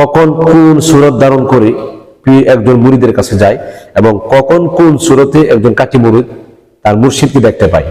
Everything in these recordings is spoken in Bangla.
কখন কোন সুরত ধারণ করে একজন মুরিদের কাছে যায় এবং কখন কোন সুরতে একজন কাটি মুরিদ তার মুর্শিদকে দেখতে পায়।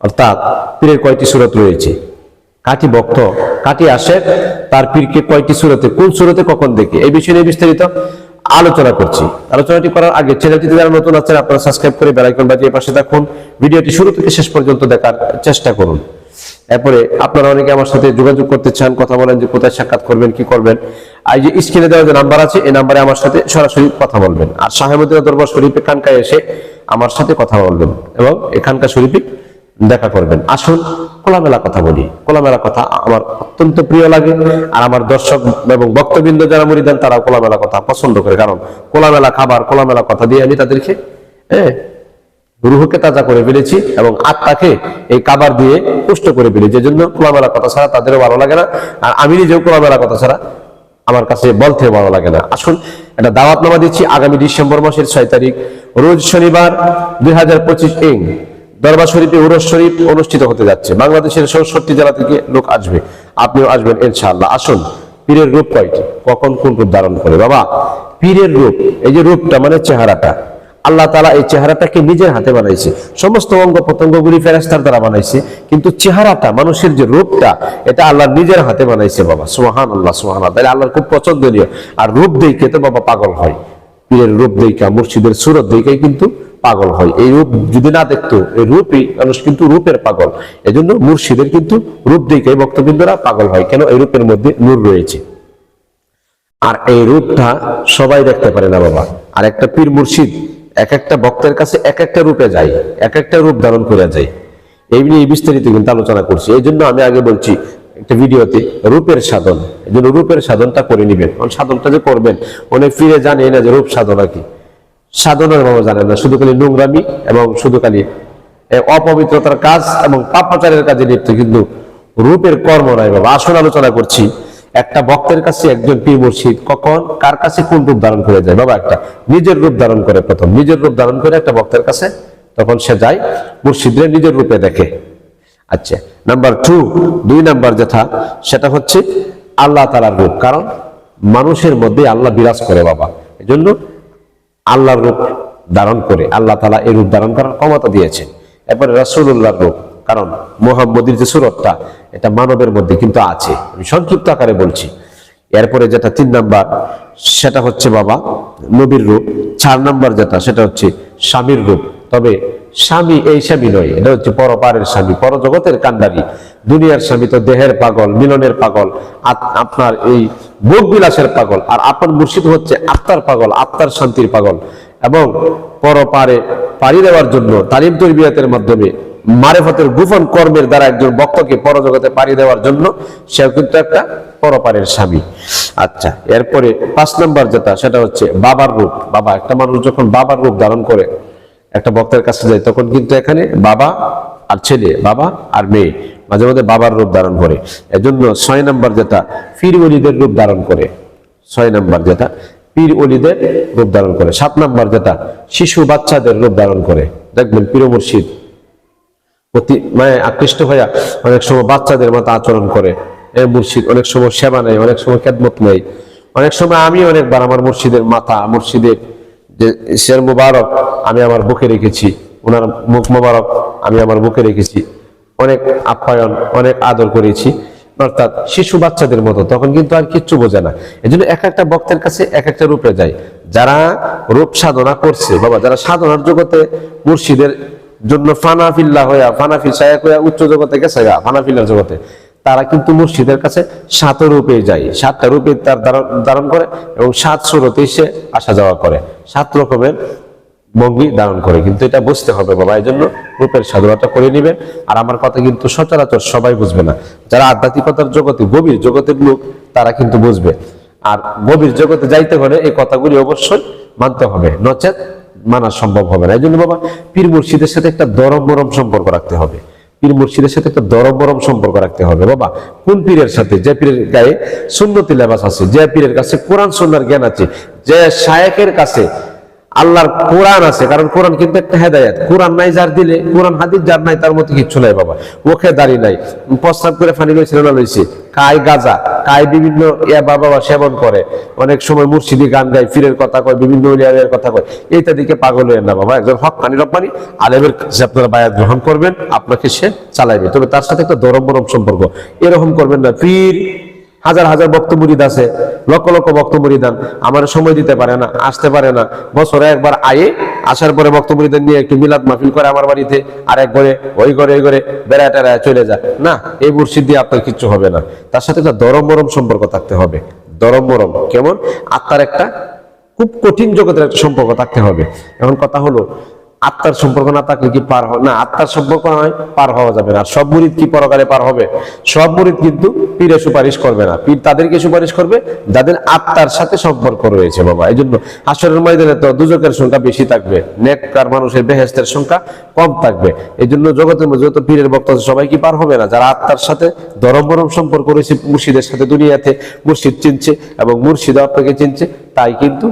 অর্থাৎ পীরের কয়টি সুরত রয়েছে? কাটি ভক্ত কাটি আসে তার পীরকে কয়টি সুরতে, কোন সুরতে কখন দেখে? এই বিষয়ে নিয়ে বিস্তারিত আলোচনা করছি। আলোচনাটি করার আগে চ্যানেলটিতে যারা নতুন আছেন, আপনারা সাবস্ক্রাইব করে বেলাইকন বাজিয়ে পাশে থাকুন। ভিডিওটি শুরু থেকে শেষ পর্যন্ত দেখার চেষ্টা করুন। এরপরে আপনারা অনেকে আমার সাথে যোগাযোগ করতে চান, কথা বলেন যে কোথায় সাক্ষাৎ করবেন, কি করবেন। আর যে স্ক্রিনে দেওয়া যে নাম্বার আছে, এই নাম্বারে আমার সাথে সরাসরি কথা বলবেন। আর সাহেবুদ্দিন দরবার শরীফে খানকায় এসে আমার সাথে কথা বলবেন এবং এখানকার শরীফে দেখা করবেন। আসুন, খোলামেলা কথা বলি। খোলামেলা কথা আমার অত্যন্ত প্রিয় লাগে আর আমার দর্শক এবং বক্তবৃন্দ যারা মুড়ি দেন তারা খোলামেলা কথা পছন্দ করে। কারণ খোলামেলা খাবার, খোলামেলা কথা দিয়ে আমি তাদেরকে হ্যাঁ রুহকে তাজা করে ফেলেছি এবং আত্মাকে এই কাবার দিয়ে পুষ্ট করে ফেলেছি। এই জন্য খোলামেলা কথা ছাড়া তাদেরও ভালো লাগে না। আর আমি নিজেও খোলামেলা কথা ছাড়া আমার কাছে বলতে ভালো লাগে না। আসুন, একটা দাওয়াতনামা দিচ্ছি আগামী ডিসেম্বর মাসের ছয় তারিখ, রোজ শনিবার দুই হাজার পঁচিশ ইং, দরবার শরীফে উরস শরীফ অনুষ্ঠিত হতে যাচ্ছে। বাংলাদেশের চৌষট্টি জেলা থেকে লোক আসবে। আপনিও আসবেন ইনশাআল্লাহ। আসুন, পীরের রূপ কয়টি? কখন কোন রূপ ধারণ করে? বাবা, পীরের রূপ, এই যে রূপটা মানে চেহারাটা। আল্লাহ তালা এই চেহারাটাকে নিজের হাতে বানাইছে। সমস্ত অঙ্গ প্রত্যঙ্গগুলি ফেরেস্তার দ্বারা বানাইছে, কিন্তু চেহারাটা, মানুষের যে রূপটা, এটা আল্লাহ নিজের হাতে বানাইছে বাবা। সোহান আল্লাহ সোহান তাহলে আল্লাহর খুব পছন্দনীয়। আর রূপ দেখে তো বাবা পাগল হয়। পীরের রূপ দেখা, মুর্শিদের সুরত দেখে কিন্তু পাগল হয়। এই রূপ যদি না দেখতো, এই রূপই মানুষ কিন্তু রূপের পাগল। এজন্য মুর্শিদের কিন্তু রূপ দেখে ভক্তবৃন্দরা পাগল হয়। কেন? এই রূপের মধ্যে নূর রয়েছে। আর এই রূপটা সবাই দেখতে পারে না বাবা। আর একটা পীর মুর্শিদ এক একটা ভক্তের কাছে এক একটা রূপে যায় এক একটা রূপ ধারণ করে যায় এই নিয়ে বিস্তারিত কিন্তু আলোচনা করছি। এই জন্য আমি আগে বলছি, একটা ভিডিওতে রূপের সাধন, এই জন্য রূপের সাধনটা করে নিবেন। কারণ সাধনটা যে করবেন, অনেক ফিরে জানে না যে রূপ সাধনা কি। সাধনার বাবা জানেন না, শুধু খালি নোংরামি এবং শুধু খালি অপবিত্রতার কাজ এবং পাপাচারের কাজে লিপ্ত। কিন্তু রূপের কর্ম নয় বাবা। আসল আলোচনা করছি। একটা ভক্তের কাছে একজন পীর মুর্শিদ কখন, কার কাছে কোন রূপ ধারণ করে যায়? বাবা, একটা নিজের রূপ ধারণ করে প্রথম। নিজের রূপ ধারণ করে একটা ভক্তের কাছে তখন সে যায়, মুর্শিদরে নিজের রূপে দেখে। আচ্ছা নাম্বার টু দুই নাম্বার যেটা সেটা হচ্ছে আল্লাহ তালার রূপ। কারণ মানুষের মধ্যে আল্লাহ বিরাজ করে বাবা। এজন্য আল্লাহর রূপ ধারণ করে, আল্লাহ তালা এই রূপ ধারণ করার ক্ষমতা দিয়েছে এরপরে রাসূলুল্লাহর রূপ। কারণ মোহাম্মদীর যে সুরতটা, এটা মানবের মধ্যে কিন্তু আছে। আমি সংক্ষিপ্ত আকারে বলছি। এরপরে যেটা তিন নাম্বার, সেটা হচ্ছে বাবা নবীর রূপ। চার নাম্বার যেটা, সেটা হচ্ছে স্বামীর রূপ। তবে স্বামী এই স্বামী নয়, এটা হচ্ছে পরপারের স্বামী, পরজগতের কান্ডারি দুনিয়ার স্বামী তো দেহের পাগল, মিলনের পাগল আপনার এই ভোগ বিলাসের পাগল, আর আপনার মুর্শিদ হচ্ছে আত্মার পাগল, আত্মার শান্তির পাগল। এবং পরপারে পাড়ি দেওয়ার জন্য তালিম তরবিয়াতের মাধ্যমে মারেফতের গোপন কর্মের দ্বারা একজন ভক্তকে পরজগতে পাড়ি দেওয়ার জন্য সেও কিন্তু একটা পরপারের স্বামী। আচ্ছা এরপরে পাঁচ নম্বর যেটা, সেটা হচ্ছে বাবার রূপ। বাবা, একটা মানুষ যখন বাবার রূপ ধারণ করে, একটা বক্তের কাছে যায়, তখন কিন্তু এখানে বাবা আর ছেলে, বাবা আর মেয়ে, মাঝে মাঝে বাবার রূপ ধারণ করে। এজন্য ছয় নম্বর যেটা ফির অলিদের রূপ ধারণ করে। ছয় নম্বর যেটা, পীর অলিদের রূপ ধারণ করে। সাত নম্বর যেটা, শিশু বাচ্চাদের রূপ ধারণ করে। দেখবেন পীর মুর্শিদ প্রতি মানে আকৃষ্ট হইয়া অনেক সময় বাচ্চাদের মতো আচরণ করে। মুর্শিদ, অনেক সময় সেবা নেই, অনেক সময় খেদমত নেই। অনেক সময় আমি অনেকবার আমার মুর্শিদের মাথা, মুর্শিদের যে শের মুবারক আমি আমার বুকে রেখেছি ওনার মুখ মুবারক আমি আমার বুকে রেখেছি। অনেক আপ্যায়ন, অনেক আদর করেছি। অর্থাৎ শিশু বাচ্চাদের মতো, তখন কিন্তু আর কিচ্ছু বোঝে না। এই জন্য এক একটা বক্তের কাছে এক একটা রূপে যায়। যারা রূপ সাধনা করছে, বাবা, যারা সাধনার জগতে মুর্শিদের জন্য ফানাফিল্লা হইয়া, ফানাফিল সায়াক হইয়া উচ্চ জগতে গেছে গা ফানাফিল্লার জগতে। তারা কিন্তু মুর্শিদের কাছে সাত রূপে যায়। সাতটা রূপে তার ধারণ- করে এবং সাত সুরতে সে আসা যাওয়া করে। সাত রকমের ভঙ্গি ধারণ করে। কিন্তু এটা বুঝতে হবে বাবা এই জন্য রূপের সাধনাটা করে নিবে। আর আমার কথা কিন্তু সচরাচর সবাই বুঝবে না। যারা আধ্যাত্মিকতার জগতে, গভীর জগতের লোক, তারা কিন্তু বুঝবে। আর গভীর জগতে যাইতে হলে এই কথাগুলি অবশ্যই মানতে হবে। নচেত মানা সম্ভব হবে না। এই জন্য বাবা, পীর মুর্শিদের সাথে একটা দরম মরম সম্পর্ক রাখতে হবে। পীর মুর্শিদের সাথে একটা দরম বরম সম্পর্ক রাখতে হবে। বাবা, কোন পীরের সাথে? যে পীরের গায়ে সুন্নতি লেবাস আছে, যে পীরের কাছে কোরআন সন্ন্যার জ্ঞান আছে, যে শায়েকের কাছে আল্লাহর কোরআন আছে, কারণ কোরআন কিন্তু একটা হেদায়াত। কোরআন নাই, যার দিলে, কোরআন হাদিস যার নাই, তার মধ্যে কিচ্ছু নাই বাবা। মুখে দাড়ি নাই। প্রস্তাব করে ফানি লইছে না লইছে, কাই গাজা, কাই বিভিন্ন ইয়া বাবা সেবন করে। অনেক সময় মুর্শিদি গান গায়, ফিরের কথা কয়, বিভিন্ন উলিয়ারের কথা কয়। এইটা দিকে পাগল হয়ে না বাবা, একজন হক কানি রব্বানি, আলেমের কাছে আপনারা বায়াত গ্রহণ করবেন, আপনাকে সে চালাইবে। তবে তার সাথে একটা দরম মরম সম্পর্ক। এরকম করবেন না, পীর হাজার হাজার বক্ত মুরিদ আছে, লক্ষ লক্ষ বক্ত মুরিদান আমার সময় দিতে পারে না, আসতে পারে না। বছরে একবার আয়ে, আসার পরে বক্ত মুরিদান নিয়ে একটু মিলাদ মাহফিল করে আমার বাড়িতে আর এক ঘরে, ওই ঘরে ওই ঘরে বেড়ায় টেড়ায় চলে যায়। না, এই মুর্শিদ দিয়ে আপনার কিচ্ছু হবে না। তার সাথে একটা দরম মরম সম্পর্ক থাকতে হবে। দরম মরম, কেমন? আত্মার একটা খুব কঠিন জগতের একটা সম্পর্ক থাকতে হবে। এখন কথা হলো আত্মার সম্পর্ক না থাকলে কি পার হয় না, আত্মার সম্পর্ক নয় পার হওয়া যাবে না। সব মুরিদ কি পরকালে পার হবে? সব মুরিদ কিন্তু পীরে সুপারিশ করবে না। পীর তাদেরকে সুপারিশ করবে, যাদের আত্মার সাথে সম্পর্ক রয়েছে বাবা। এই জন্য আসরের ময়দানে তো দুজকের সংখ্যা বেশি থাকবে। নেককার মানুষের বেহেস্তের সংখ্যা কম থাকবে। এই জন্য জগতের মধ্যে যত পীরের বক্ত সবাই কি পার হবে না? যারা আত্মার সাথে দরম বরম সম্পর্ক রয়েছে, মুর্শিদের সাথে দুনিয়াতে মুর্শিদ চিনছে এবং মুর্শিদ আপনাকে চিনছে, তাই কিন্তু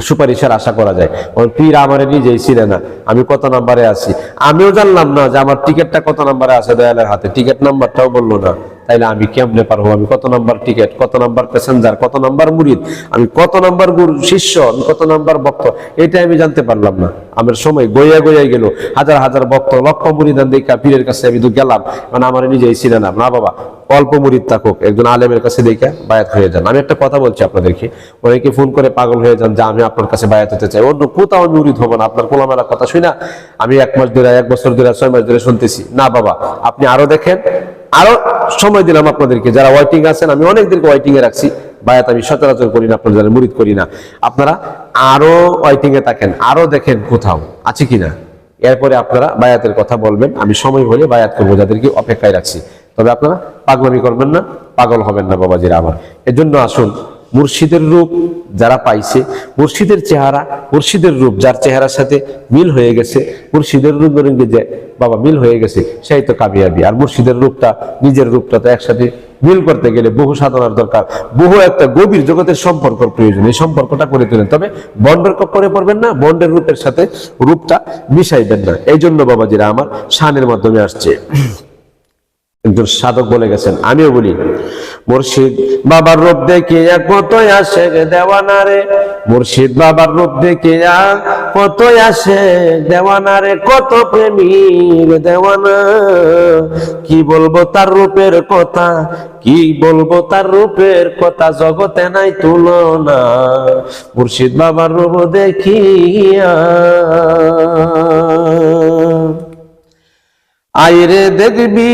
সুপারিশের আশা করা যায়। ওই পীর আমার নিজেই ছিল না। আমি কত নাম্বারে আছি? আমিও জানলাম না যে আমার টিকিটটা কত নাম্বারে আছে দয়ালের হাতে। টিকিট নাম্বারটাও বলল না। তাইলে আমি কেমনে পারব? আমি কত নাম্বার টিকিট কত নাম্বার প্যাসেঞ্জার কত নাম্বার মুরিদ? আমি কত নাম্বার গুরু শিষ্য, আমি কত নাম্বার ভক্ত? এটা আমি জানতে পারলাম না। আমার সময় গইয়া গইয়া গেল। হাজার হাজার ভক্ত, লক্ষ মুরিদান দেখা পীরের কাছে আমি তো গেলাম। মানে আমার নিজেই ছিল না। বাবা, অল্প মুরিদ থাকুক, একজন আলেমের কাছে দেখা বায়াত হয়ে যান। আমি একটা কথা বলছি আপনাদেরকে। অনেকে ফোন করে পাগল হয়ে যান যে আমি আপনার কাছে বায়াত হতে চাই। অন্য কোথাও আমি মুরিদ হব না। আপনার কোলামেলা কথা শুই না। আমি এক মাস ধরে, এক বছর ধরে, ছয় মাস ধরে শুনতেছি। না বাবা, আপনি আরও দেখেন। আরও সময় দিলাম আপনাদেরকে। যারা ওয়াইটিং আছেন, আমি অনেকদেরকে ওয়াইটিং এ রাখছি। বায়াত আমি সচরাচর করি না, আপনাদের যারা মুরিদ করি না। আপনারা আরও ওয়াইটিং এ থাকেন, আরও দেখেন কোথাও। আছে কিনা? এরপরে আপনারা বায়াতের কথা বলবেন। আমি সময় হলে বায়াত করব যাদেরকে অপেক্ষায় রাখছি। তবে আপনারা পাগলামি করবেন না, পাগল হবেন না বাবাজিরা আমার। এজন্য আসুন মুর্শিদের রূপ যারা পাইছে, মুর্শিদের চেহারা, মুর্শিদের রূপ যার চেহারার সাথে মিল হয়ে গেছে, মুর্শিদের রূপ যে বাবা মিল হয়ে গেছে, সেই তো কামিয়াবি। আর মুর্শিদের রূপটা, নিজের রূপটা তো একসাথে মিল করতে গেলে বহু সাধনার দরকার, বহু একটা গভীর জগতের সম্পর্ক প্রয়োজন, এই সম্পর্কটা করে তোলেন। তবে বন্ডের করে পড়বেন না, বন্ডের রূপের সাথে রূপটা মিশাইবেন না। এই জন্য বাবাজিরা আমার শানের মাধ্যমে আসছে। একজন সাধক বলে গেছেন, আমিও বলি, মুর্শিদ বাবার রূপ দেখে কত আসে দেওয়ানা রে মুর্শিদ বাবার রূপ দেখে কত আসে দেওয়ানা রে কত প্রেমীর দেওয়ানা, কি বলব তার রূপের কথা, কি বলব তার রূপের কথা, জগতে নাই তুলনা, মুর্শিদ বাবার রূপ দেখিয়া আইরে দেখবি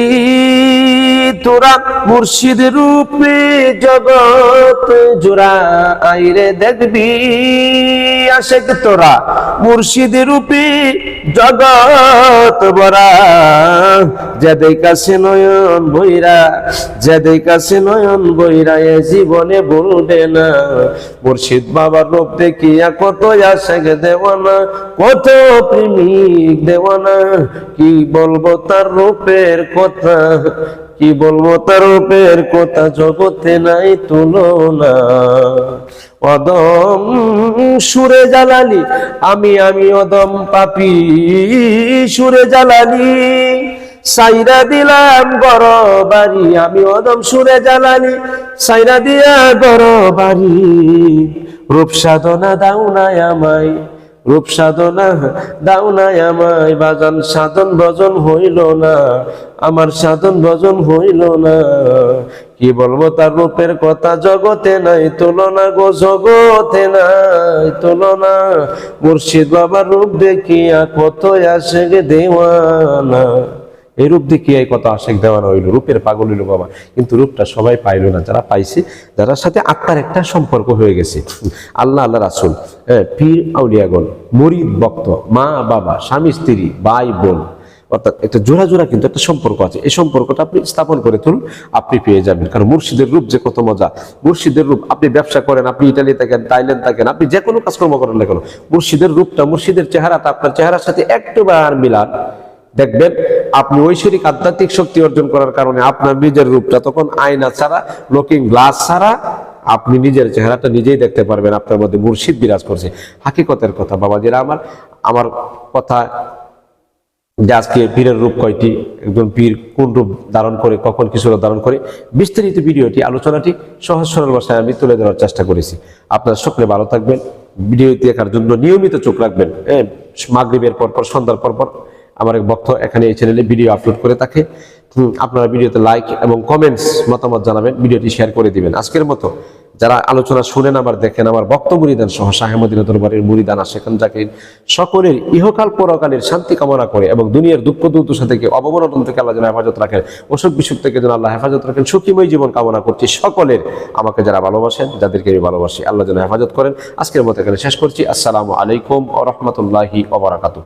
তোরা মুর্শিদ রূপে জগৎ জোড়া আইরে দেখবি। আশেক তোরা মুর্শিদ রূপে জগৎ বরা যাদের কাছে নয়ন বইরা যাদের কাছে নয়ন বইরা এ জীবনে বলবে না। মুর্শিদ বাবার রূপ দেখিয়া কত আশেক দেওয়ানা, কত প্রেমিক দেওয়ানা। কি বলব তার রূপের কথা, কি বলব তার রূপের কথা, জগতে নাই তুলনা। অদম সুরে জ্বালালি আমি আমি অদম পাপি সুরে জ্বালালি সাইরা দিলাম গর বাড়ি আমি অদম সুরে জ্বালালি সাইরা দিয়া গর বাড়ি রূপ সাধনা দাও নাই আমায়, রূপ সাধনা দাও নাই আমায়, বাজান সাধন ভজন হইল না। আমার সাধন ভজন হইল না। কি বলব, তার রূপের কথা জগতে নাই, তুলনা গো জগতে নাই, তুলনা। মুর্শিদ বাবার রূপ দেখিয়া কত আসে দেওয়ানা। এই রূপ দেখিয়ে কত আশেক দেওয়ানো হইল রূপের পাগল হইল বাবা। কিন্তু রূপটা সবাই পাইলো না, যারা পাইছে যারা সাথে আত্মার একটা সম্পর্ক হয়ে গেছে। আল্লাহ আল্লাহ রাসুল হ্যাঁ পীর আউলিয়াগণ, মরিদ ভক্ত, মা, বাবা, স্বামী, স্ত্রী, ভাই, বোন অর্থাৎ একটা জোড়া জোড়া কিন্তু একটা সম্পর্ক আছে। এই সম্পর্কটা আপনি স্থাপন করে তুলুন, আপনি পেয়ে যাবেন। কারণ মুর্শিদের রূপ যে কত মজা। মুর্শিদের রূপ, আপনি ব্যবসা করেন, আপনি ইটালি থাকেন, থাইল্যান্ড থাকেন, আপনি যে কোনো কাজকর্ম করেন না কেন, মুর্শিদের রূপটা, মুর্শিদের চেহারাটা আপনার চেহারার সাথে একটু একটুবার মিলান। দেখবেন, আপনি ঐশ্বরিক আধ্যাত্মিক শক্তি অর্জন করার কারণে আপনার নিজের রূপটা তখন আয়না ছাড়া, লুকিং গ্লাস ছাড়া আপনি নিজের চেহারাটা নিজেই দেখতে পারবেন। আপনার মধ্যে মুর্শিদ বিরাজ করছে। হাকিকতের কথা, বাবাজিরা, আমার আমার কথা যে আজকে পীরের রূপ কয়টি, একজন পীর কোন রূপ ধারণ করে, কখন কিছু ধারণ করে, বিস্তারিত ভিডিওটি, আলোচনাটি সহজ সরল ভাষায় আমি তুলে ধরার চেষ্টা করেছি। আপনারা সকলে ভালো থাকবেন ভিডিও দেখার জন্য নিয়মিত চোখ রাখবেন হ্যাঁ মাগরীবের পর পর সন্ধ্যার পর পর আমার এক ভক্ত এখানে এই চ্যানেলে ভিডিও আপলোড করে থাকে। আপনারা ভিডিওতে লাইক এবং কমেন্টস মতামত জানাবেন, ভিডিওটি শেয়ার করে দিবেন। আজকের মতো যারা আলোচনা শুনেন আবার দেখেন, আমার বক্ত মুরিদান সহ শাহেমদিনা দরবারের মুরিদান আশেখান জাকির সকলের ইহকাল পরকালের শান্তি কামনা করে এবং দুনিয়ার দুঃখ দুর্দশা থেকে অবমানন থেকে আল্লাহ যেন হেফাজত রাখেন, অসুখ বিসুখ থেকে যেন আল্লাহ হেফাজত রাখেন, সুখীময় জীবন কামনা করছি সকলের। আমাকে যারা ভালোবাসেন, যাদেরকে আমি ভালোবাসি, আল্লাহ যেন হেফাজত করেন। আজকের মতো এখানে শেষ করছি। আসসালামু আলাইকুম ও রহমতুল্লাহি ওবরাকাতুহ